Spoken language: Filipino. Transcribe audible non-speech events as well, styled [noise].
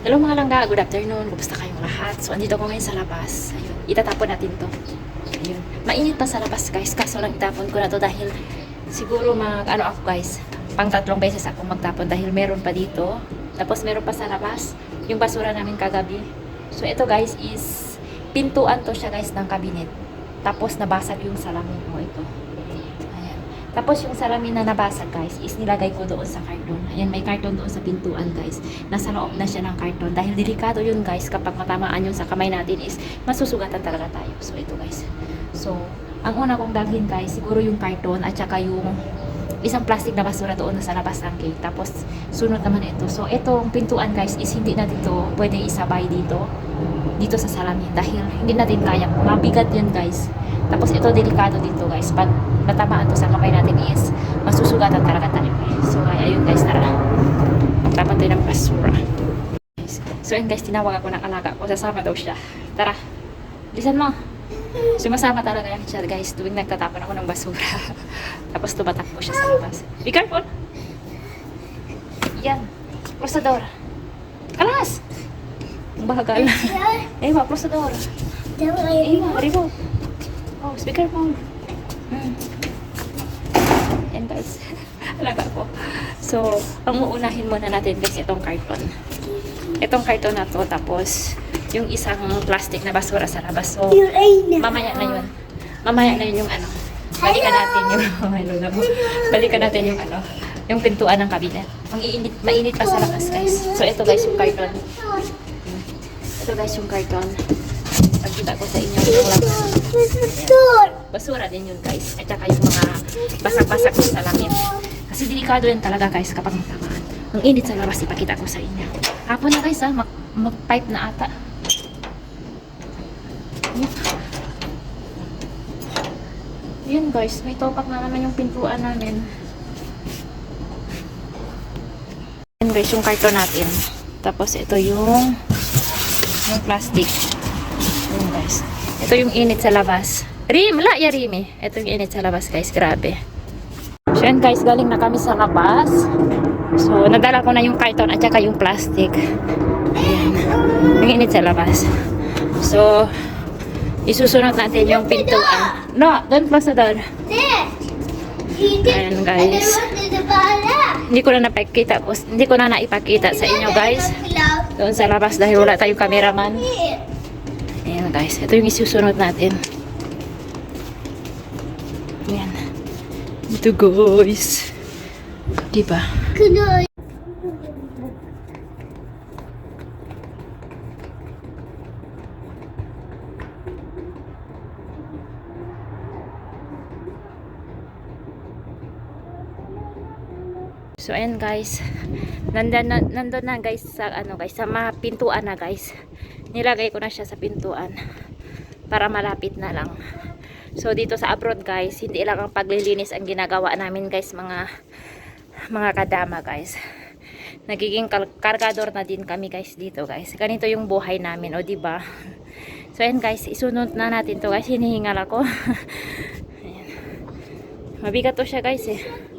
Hello mga langga, good afternoon. Kumusta kayong lahat? So, andito ko ngayon sa labas. Ayun, itatapon natin to. Ayun. Mainit pa sa labas guys, kaso lang itapon ko na to dahil siguro mag, ano ako guys, pang tatlong beses ako magtapon dahil meron pa dito. Tapos meron pa sa labas, yung basura namin kagabi. So, ito guys is, pintuan to siya guys ng kabinet. Tapos nabasag yung salamin mo ito. Tapos yung salamin na nabasag guys is nilagay ko doon sa karton. Ayan, may karton doon sa pintuan guys. Nasa loob na siya ng karton. Dahil delikado yun guys kapag matamaan yun sa kamay natin is masusugatan talaga tayo. So ito guys. So, ang una kong dalhin guys, siguro yung karton at saka yung isang plastic na basura doon sa labas ng gate. Tapos, sunod naman ito. So, itong pintuan guys is hindi natin to pwede isabay dito. Dito sa salamin. Dahil hindi natin kaya. Mabigat yan guys. Tapos, ito delikado dito guys. Pag natamaan to sa kamay natin is masusugatan talaga tayo. So, kaya ayun guys, tara. Magtapan tayo ng basura. So, ayun guys, tinawag ako ng alaga ko. Sasama daw siya. Tara. Bilisan mo. Sumasama talaga yan siya guys tuwing nagtatapon ako ng basura. [laughs] Tapos tumatakbo siya sa labas. Be careful! Yan. Prosador. Alas! Ang bahagal. Ewa, prosador. Ewa, arribo. Oh, speaker mo. Hmm. Yan guys. [laughs] Alaga ko. So, ang uunahin muna natin guys itong karton. Itong karton na to. Tapos, yung isang plastic na basura sa labas. So, mamaya na yun. Mamaya na yun yung ano. Balikan natin yung hello [laughs] na mo. Balikan natin yung ano, yung pintuan ng kabinet. Ang iinit, mainit pa sa labas, guys. So ito guys yung karton. Ito guys yung karton. Pagkita ko sa inyo yung labas. Basura din yun guys. At saka yung mga basak-basak na salamin. Kasi delikado yan talaga guys kapag matamaan. Ang init sa labas, ipakita ko sa inyo. Hapon na guys ha, mag, mag-pipe na ata. Yan guys, may topak na naman yung pintuan namin. Yan guys, yung karton natin. Tapos ito yung yung plastic. Yan guys. Ito yung init sa labas. Rim, la ya Rim eh. Ito yung init sa labas guys, grabe. So yan guys, galing na kami sa labas. So, nadala ko na yung karton at saka yung plastic. Ayan. Yung init sa labas. So, isusunod natin yung pintuan. No, don't close the door. Ayan guys. Hindi ko na napakita hindi ko na naipakita sa inyo guys. Doon sa labas dahil wala tayong cameraman. Ayan guys, ito yung isusunod natin. Ayan. Ito guys. Diba? So ayan guys. Nandun na, na guys sa ano guys, sa pintuan na guys. Nilagay ko na siya sa pintuan para malapit na lang. So dito sa abroad guys, hindi lang ang paglilinis ang ginagawa namin guys, mga mga kadama guys. Nagiging kar- kargador na din kami guys dito guys. Ganito yung buhay namin, o di ba? So ayan guys, isunod na natin to guys. Hinihingal ako. [laughs] Mabigat to siya guys eh.